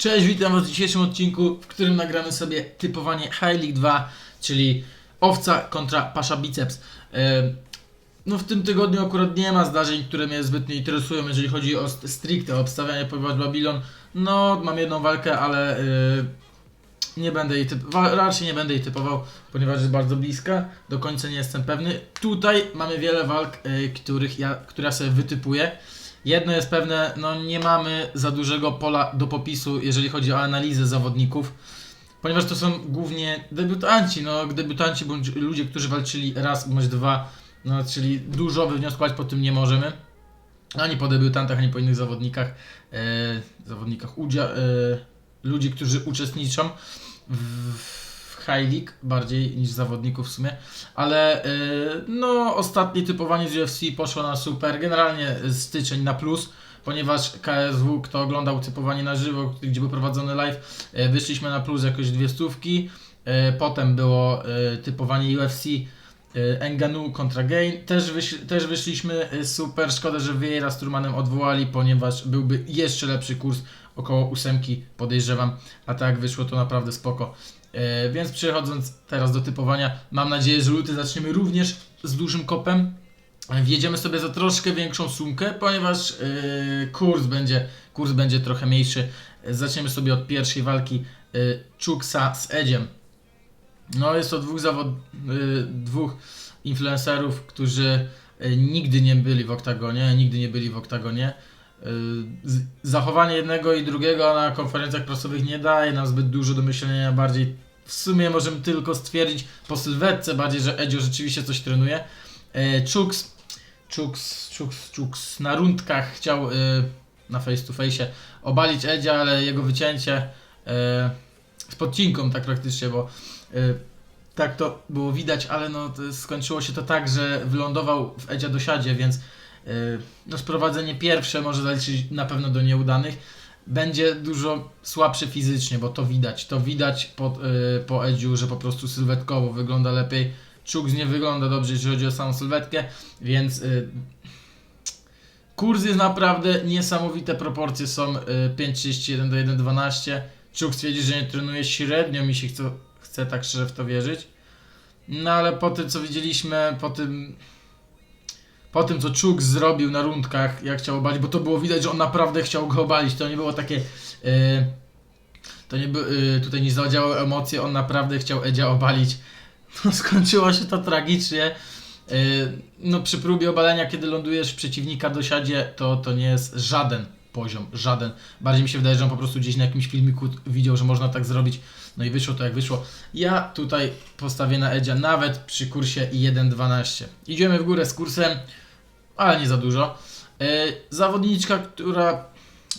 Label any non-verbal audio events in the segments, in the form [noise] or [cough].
Cześć, witam Was w dzisiejszym odcinku, w którym nagramy sobie typowanie High League 2, czyli owca kontra pasza biceps. No w tym tygodniu akurat nie ma zdarzeń, które mnie zbytnio interesują, jeżeli chodzi o st- stricte obstawianie ponieważ Babylon. No, mam jedną walkę, ale e, nie będę jej typował, raczej nie będę jej typował, ponieważ jest bardzo bliska, do końca nie jestem pewny. Tutaj mamy wiele walk, e, których ja, które ja sobie wytypuję. Jedno jest pewne, no nie mamy za dużego pola do popisu, jeżeli chodzi o analizę zawodników, ponieważ to są głównie debiutanci, no debiutanci bądź ludzie, którzy walczyli raz bądź dwa, no czyli dużo wywnioskować po tym nie możemy. Ani po debiutantach, ani po innych zawodnikach, e, zawodnikach udzia, e, ludzi, którzy uczestniczą w, High League bardziej niż zawodników w sumie, ale e, no ostatnie typowanie z UFC poszło na super, generalnie styczeń na plus, ponieważ KSW, kto oglądał typowanie na żywo, gdzie był prowadzony live, e, wyszliśmy na plus jakoś dwie stówki, e, potem było typowanie UFC Enganu kontra Gain, też, też wyszliśmy super, szkoda, że Vieira z Turmanem odwołali, ponieważ byłby jeszcze lepszy kurs, około ósemki podejrzewam, a tak wyszło to naprawdę spoko. E, więc przechodząc teraz do typowania, mam nadzieję, że luty zaczniemy również z dużym kopem. Wjedziemy sobie za troszkę większą sumkę, ponieważ e, kurs, będzie, kurs będzie trochę mniejszy. Zaczniemy sobie od pierwszej walki e, Chuksa z Edziem. No jest to dwóch zawod... e, dwóch influencerów, którzy e, nigdy nie byli w oktagonie, nigdy nie byli w oktagonie. Y, Zachowanie jednego i drugiego na konferencjach prasowych nie daje nam zbyt dużo do myślenia, bardziej w sumie możemy tylko stwierdzić po sylwetce bardziej, że Edzio rzeczywiście coś trenuje. E, Chuks, Chuks, Chuks, Chuks na rundkach chciał y, na face to face obalić Edzia, ale jego wycięcie e, z podcinką tak praktycznie, bo tak to było widać, ale no skończyło się to tak, że wylądował w Edzia dosiadzie, więc no sprowadzenie pierwsze może zaliczyć na pewno do nieudanych. Będzie dużo słabszy fizycznie, bo to widać. To widać po, yy, po Edziu, że po prostu sylwetkowo wygląda lepiej. Czuks nie wygląda dobrze, jeżeli chodzi o samą sylwetkę, więc yy, kurs jest naprawdę niesamowite. Proporcje są yy, 5,31 do 1,12. Czuk twierdzi, że nie trenuje średnio, mi się chce, chce tak szczerze w to wierzyć. No ale po tym, co widzieliśmy, po tym po tym, co Czuk zrobił na rundkach, jak chciał obalić, bo to było widać, że on naprawdę chciał go obalić. To nie było takie. Yy, to nie by, yy, tutaj nie zadziałały emocje, on naprawdę chciał Edzia obalić. [laughs] No, skończyło się to tragicznie. Yy, no, przy próbie obalenia, kiedy lądujesz przeciwnika do siadzie, to, to nie jest żaden poziom, żaden. Bardziej mi się wydaje, że on po prostu gdzieś na jakimś filmiku widział, że można tak zrobić. No i wyszło to jak wyszło. Ja tutaj postawię na Edzia nawet przy kursie 1.12. Idziemy w górę z kursem, ale nie za dużo. Yy, zawodniczka, która,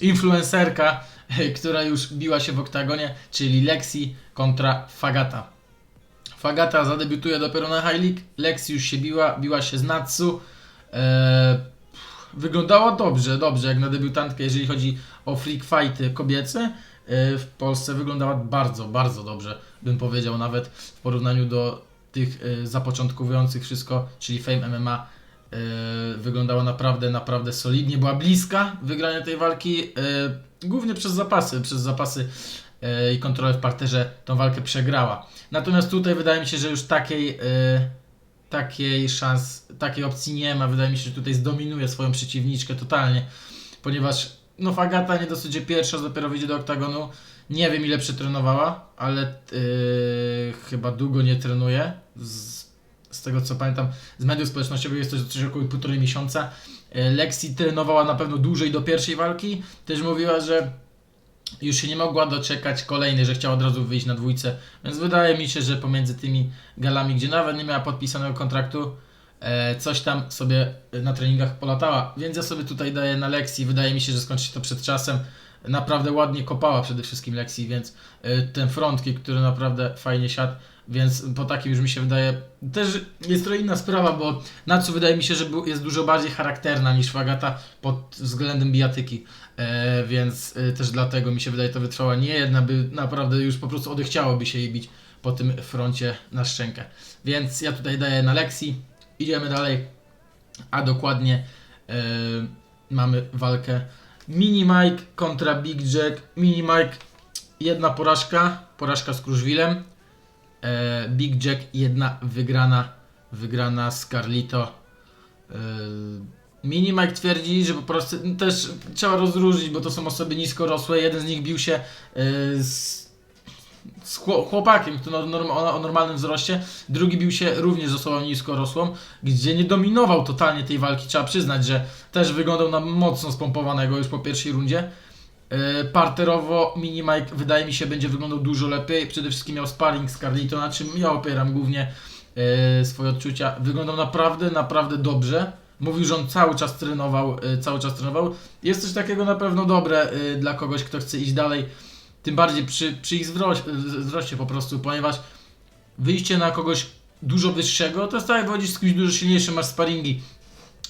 influencerka, która już biła się w oktagonie, czyli Lexi kontra Fagata. Fagata zadebiutuje dopiero na High League, Lexi już się biła, biła się z Natsu. Eee, wyglądała dobrze, dobrze jak na debiutantkę, jeżeli chodzi o freak fighty kobiece. Eee, w Polsce wyglądała bardzo, bardzo dobrze, bym powiedział, nawet w porównaniu do tych e, zapoczątkujących wszystko, czyli Fame MMA. e, wyglądała naprawdę, naprawdę solidnie, była bliska wygrania tej walki, e, głównie przez zapasy, przez zapasy e, i kontrolę w parterze tą walkę przegrała. Natomiast tutaj wydaje mi się, że już takiej, e, takiej szans, takiej opcji nie ma. Wydaje mi się, że tutaj zdominuje swoją przeciwniczkę totalnie, ponieważ no Fagata nie dosyć pierwsza, dopiero wyjdzie do oktagonu. Nie wiem ile przetrenowała, ale e, chyba długo nie trenuje. Z, z tego co pamiętam z mediów społecznościowych jest to coś około półtorej miesiąca. E, Lexi trenowała na pewno dłużej do pierwszej walki. Też mówiła, że już się nie mogła doczekać kolejnej, że chciała od razu wyjść na dwójce. Więc wydaje mi się, że pomiędzy tymi galami, gdzie nawet nie miała podpisanego kontraktu, e, coś tam sobie na treningach polatała. Więc ja sobie tutaj daję na Lexi. Wydaje mi się, że skończy się to przed czasem. Naprawdę ładnie kopała przede wszystkim Lexi, więc e, ten front kick, który naprawdę fajnie siadł. Więc po takim już mi się wydaje, też jest to inna sprawa, bo Natsu wydaje mi się, że jest dużo bardziej charakterna niż Fagata pod względem bijatyki. E, więc e, też dlatego mi się wydaje to wytrwała nie jedna, by naprawdę już po prostu odechciałoby się jej bić po tym froncie na szczękę. Więc ja tutaj daję na Lexi. Idziemy dalej, a dokładnie e, mamy walkę Mini Mike kontra Big Jack. Mini Mike jedna porażka, porażka z Kruszwilem. E, Big Jack, jedna wygrana, wygrana z Carlito. E, Mini Mike twierdzi, że po prostu też trzeba rozróżnić, bo to są osoby niskorosłe. Jeden z nich bił się e, z, z chło- chłopakiem który no- norm, o, o normalnym wzroście, drugi bił się również z osobą niskorosłą, gdzie nie dominował totalnie tej walki. Trzeba przyznać, że też wyglądał na mocno spompowanego już po pierwszej rundzie. E, Parterowo Mini Mike wydaje mi się będzie wyglądał dużo lepiej. Przede wszystkim miał sparring z Carlito, na czym ja opieram głównie e, swoje odczucia. Wyglądał naprawdę, naprawdę dobrze. Mówił, że on cały czas trenował, e, cały czas trenował. Jest coś takiego na pewno dobre e, dla kogoś, kto chce iść dalej. Tym bardziej przy, przy ich wzroście, po prostu, ponieważ wyjście na kogoś dużo wyższego, to jest tak jak z kimś dużo silniejszym, masz sparingi.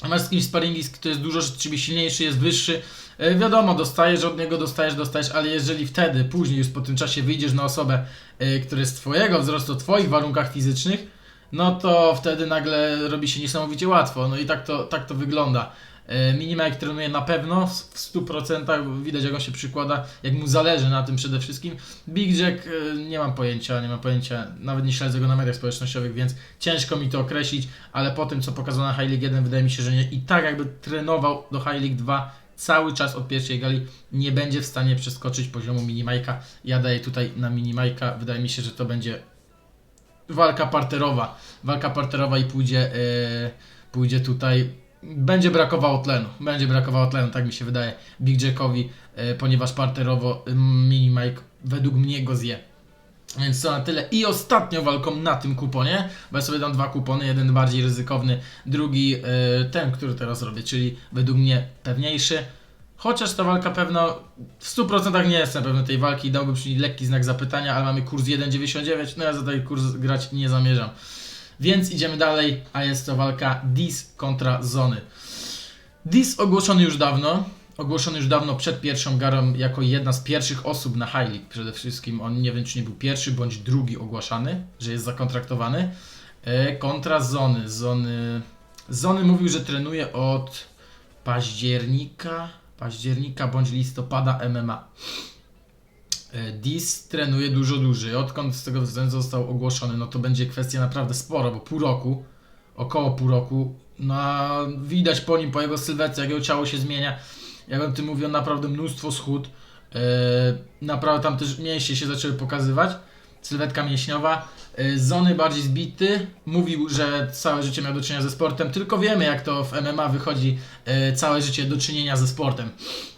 Masz z kimś sparingi, kto jest dużo ciebie silniejszy, jest wyższy. E, wiadomo, dostajesz od niego, dostajesz, dostajesz, ale jeżeli wtedy, później już po tym czasie wyjdziesz na osobę, która jest twojego wzrostu, twoich warunkach fizycznych, no to wtedy nagle robi się niesamowicie łatwo. No i tak to, tak to wygląda. E, Minimajk trenuje na pewno w w 100%, widać jak on się przykłada, jak mu zależy na tym przede wszystkim. Big Jack e, nie mam pojęcia, nie mam pojęcia, nawet nie śledzę go na mediach społecznościowych, więc ciężko mi to określić, ale po tym co pokazał na High League 1 wydaje mi się, że nie. I tak jakby trenował do High League 2 cały czas od pierwszej gali, nie będzie w stanie przeskoczyć poziomu Minimajka. Ja daję tutaj na Minimajka, wydaje mi się, że to będzie walka parterowa. Walka parterowa i pójdzie, e, pójdzie tutaj. Będzie brakowało tlenu. Będzie brakowało tlenu, tak mi się wydaje, Big Jackowi, e, ponieważ parterowo e, Mini Mike według mnie go zje. Więc to na tyle. I ostatnią walką na tym kuponie, bo ja sobie dam dwa kupony, jeden bardziej ryzykowny, drugi e, ten, który teraz robię, czyli według mnie pewniejszy. Chociaż ta walka pewno, w 100% nie jestem pewny tej walki i dałbym przy niej lekki znak zapytania, ale mamy kurs 1,99, no ja za taki kurs grać nie zamierzam. Więc idziemy dalej, a jest to walka Dis kontra Zony. Dis ogłoszony już dawno, ogłoszony już dawno przed pierwszą garą jako jedna z pierwszych osób na High League. Przede wszystkim on nie wiem czy nie był pierwszy bądź drugi ogłaszany, że jest zakontraktowany. E, kontra Zony. Zony. Zony mówił, że trenuje od października, października bądź listopada MMA. E, Dis trenuje dużo dłużej. Odkąd z tego względu został ogłoszony, no to będzie kwestia naprawdę spora, bo pół roku, około pół roku, no widać po nim, po jego sylwetce, jak jego ciało się zmienia. Jak on tym mówi, on naprawdę mnóstwo schód. E, naprawdę tam też mięśnie się zaczęły pokazywać. Sylwetka mięśniowa. E, Zony bardziej zbity. Mówił, że całe życie miał do czynienia ze sportem. Tylko wiemy, jak to w MMA wychodzi e, całe życie do czynienia ze sportem.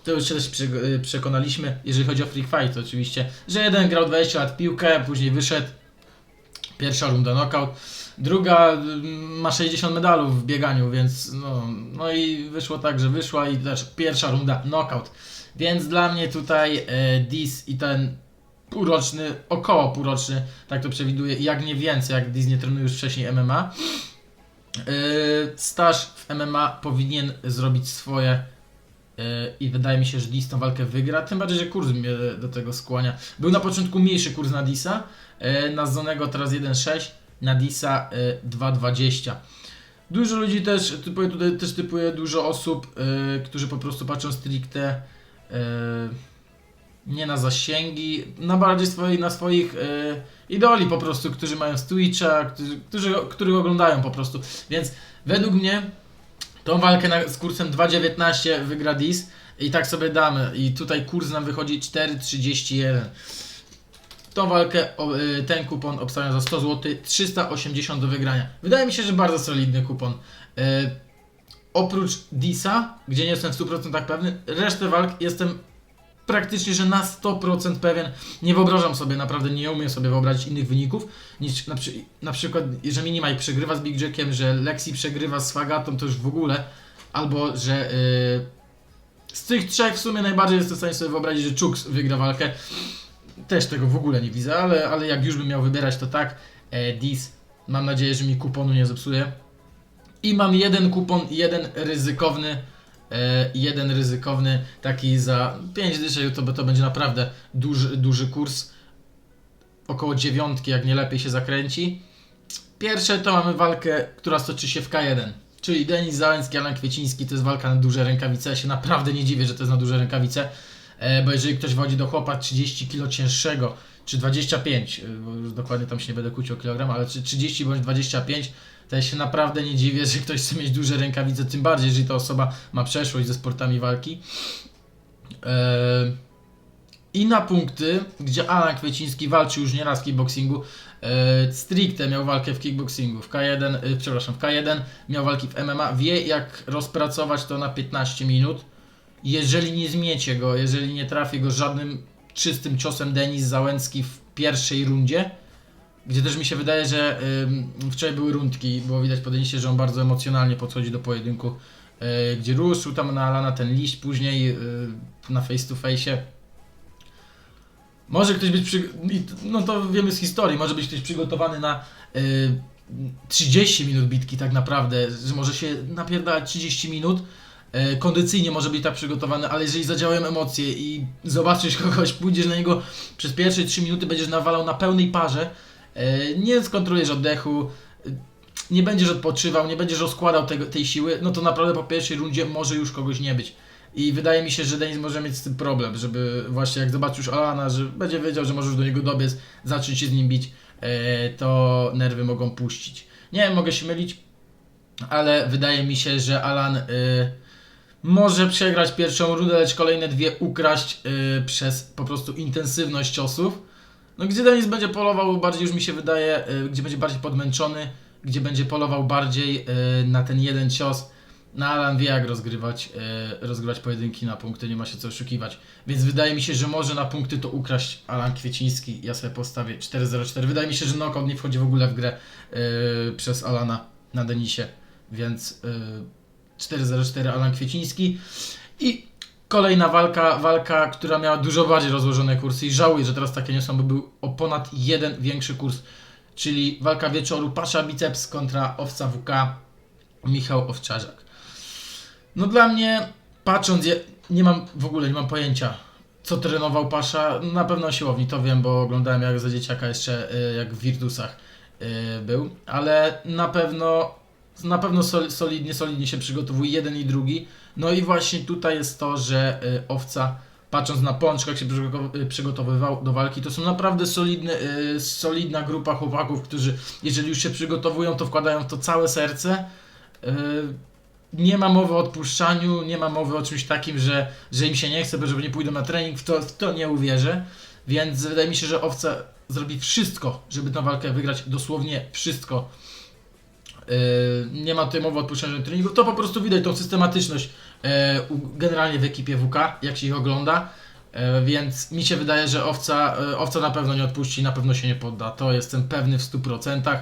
To już się też e, przekonaliśmy, jeżeli chodzi o Freak Fight oczywiście, że jeden grał 20 lat piłkę, później wyszedł. Pierwsza runda knockout. Druga mm, ma 60 medalów w bieganiu, więc no, no i wyszło tak, że wyszła i też pierwsza runda knockout. Więc dla mnie tutaj e, Dis i ten półroczny, około półroczny, tak to przewiduję, jak nie więcej, jak Dis nie trenuje już wcześniej MMA. E, staż w MMA powinien zrobić swoje e, i wydaje mi się, że Dis tą walkę wygra, tym bardziej, że kurs mnie do tego skłania. Był na początku mniejszy kurs na Disa, e, na Zonego teraz 1,6, na Disa e, 2,20. Dużo ludzi też typuje, tutaj też typuje dużo osób, e, którzy po prostu patrzą stricte e, nie na zasięgi, na bardziej swoi, na swoich e, idoli po prostu, którzy mają z Twitcha, którzy, którzy, których oglądają po prostu. Więc według mnie tą walkę na, z kursem 2,19 wygra Dis i tak sobie damy. I tutaj kurs nam wychodzi 4,31. Tą walkę, y, ten kupon obstawiam za 100 zł, 380 do wygrania. Wydaje mi się, że bardzo solidny kupon. Y, oprócz Disa, gdzie nie jestem w 100% pewny, resztę walk jestem praktycznie, że na 100% pewien. Nie wyobrażam sobie, naprawdę nie umiem sobie wyobrazić innych wyników, niż na, przy, na przykład, że Minimaj przegrywa z Big Jackiem, że Lexi przegrywa z Fagatą, to już w ogóle, albo że y, z tych trzech w sumie najbardziej jestem w stanie sobie wyobrazić, że Chuks wygra walkę. Też tego w ogóle nie widzę, ale, ale jak już bym miał wybierać, to tak. E, Dis, mam nadzieję, że mi kuponu nie zepsuje. I mam jeden kupon, jeden ryzykowny, jeden ryzykowny, taki za 5 dyszek, to, to będzie naprawdę duży, duży kurs. Około dziewiątki, jak nie lepiej się zakręci. Pierwsze to mamy walkę, która stoczy się w K1. Czyli Denis Załęcki, Alan Kwieciński, to jest walka na duże rękawice. Ja się naprawdę nie dziwię, że to jest na duże rękawice. E, bo jeżeli ktoś wchodzi do chłopa 30 kg cięższego, czy 25, e, bo już dokładnie tam się nie będę kłócił o kilogram, ale czy 30 bądź 25, to ja się naprawdę nie dziwię, [laughs] że ktoś chce mieć duże rękawice, tym bardziej, jeżeli ta osoba ma przeszłość ze sportami walki. E, I na punkty, gdzie Alan Kwieciński walczył już nieraz w kickboxingu, stricte miał walkę w kickboxingu, w K1, e, przepraszam, w K1 miał walki w MMA, wie jak rozpracować to na 15 minut. Jeżeli nie zmiecie go, jeżeli nie trafi go żadnym czystym ciosem Denis Załęcki w pierwszej rundzie, gdzie też mi się wydaje, że ym, wczoraj były rundki, było widać po Denisie, że on bardzo emocjonalnie podchodzi do pojedynku, e, gdzie ruszył tam na Alana ten liść, później y, na face to face. Może ktoś być przy... no to wiemy z historii, może być ktoś przygotowany na y, 30 minut bitki tak naprawdę, że może się napierdalać 30 minut, e, kondycyjnie może być tak przygotowany, ale jeżeli zadziałają emocje i zobaczysz kogoś, pójdziesz na niego przez pierwsze 3 minuty, będziesz nawalał na pełnej parze, e, nie skontrolujesz oddechu, e, nie będziesz odpoczywał, nie będziesz rozkładał tego, tej siły, no to naprawdę po pierwszej rundzie może już kogoś nie być. I wydaje mi się, że Denis może mieć z tym problem, żeby właśnie jak zobaczysz Alana, że będzie wiedział, że możesz do niego dobiec, zacząć się z nim bić, to nerwy mogą puścić. Nie mogę się mylić, ale wydaje mi się, że Alan może przegrać pierwszą rundę, lecz kolejne dwie ukraść y, przez po prostu intensywność ciosów. No gdzie Denis będzie polował bardziej, już mi się wydaje, y, gdzie będzie bardziej podmęczony, gdzie będzie polował bardziej y, na ten jeden cios. No Alan wie jak rozgrywać, y, rozgrywać pojedynki na punkty, nie ma się co oszukiwać. Więc wydaje mi się, że może na punkty to ukraść Alan Kwieciński. Ja sobie postawię 4-0-4. Wydaje mi się, że knockout nie wchodzi w ogóle w grę y, przez Alana na Denisie. Więc y, 4-0-4 Alan Kwieciński. I kolejna walka, walka, która miała dużo bardziej rozłożone kursy i żałuję, że teraz takie nie są, bo był o ponad jeden większy kurs. Czyli walka wieczoru Pasza Biceps kontra Owca WK Michał Owczarzak. No dla mnie, patrząc, je, nie mam w ogóle, nie mam pojęcia, co trenował Pasza. Na pewno siłowni, to wiem, bo oglądałem jak za dzieciaka jeszcze, y, jak w Virtusach y, był, ale na pewno, na pewno sol, solidnie, solidnie się przygotowuje jeden i drugi. No i właśnie tutaj jest to, że y, Owca, patrząc na Pączka, jak się y, przygotowywał do walki, to są naprawdę solidne, y, solidna grupa chłopaków, którzy jeżeli już się przygotowują, to wkładają w to całe serce. Nie ma mowy o odpuszczaniu, nie ma mowy o czymś takim, że, że im się nie chce, żeby nie pójdą na trening, w to, w to nie uwierzę. Więc wydaje mi się, że Owca zrobi wszystko, żeby tę walkę wygrać, dosłownie wszystko. Yy, nie ma tutaj mowy o odpuszczaniu treningu, to po prostu widać tą systematyczność u- generalnie w ekipie WK, jak się ich ogląda. Yy, Więc mi się wydaje, że owca, owca na pewno nie odpuści, na pewno się nie podda. To jestem pewny w 100%.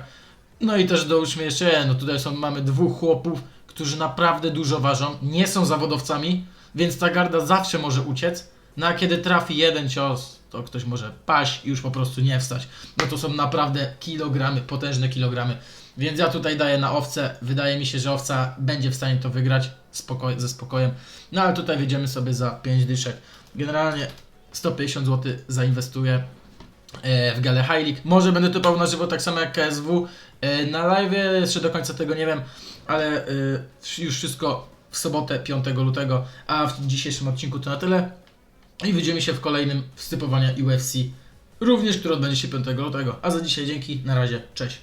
No i też dołóżmy jeszcze, no tutaj są, mamy dwóch chłopów, którzy naprawdę dużo ważą, nie są zawodowcami, więc ta garda zawsze może uciec. No a kiedy trafi jeden cios, to ktoś może paść i już po prostu nie wstać. No to są naprawdę kilogramy, potężne kilogramy. Więc ja tutaj daję na owce. Wydaje mi się, że owca będzie w stanie to wygrać spoko- ze spokojem. No ale tutaj wyjdziemy sobie za 5 dyszek. Generalnie 150 zł zainwestuję e, w Galę League. Może będę typował na żywo tak samo jak KSW. E, Na live jeszcze do końca tego nie wiem, ale e, już wszystko w sobotę 5 lutego, a w dzisiejszym odcinku to na tyle. I widzimy się w kolejnym wstypowania UFC, również który odbędzie się 5 lutego. A za dzisiaj dzięki, na razie, cześć.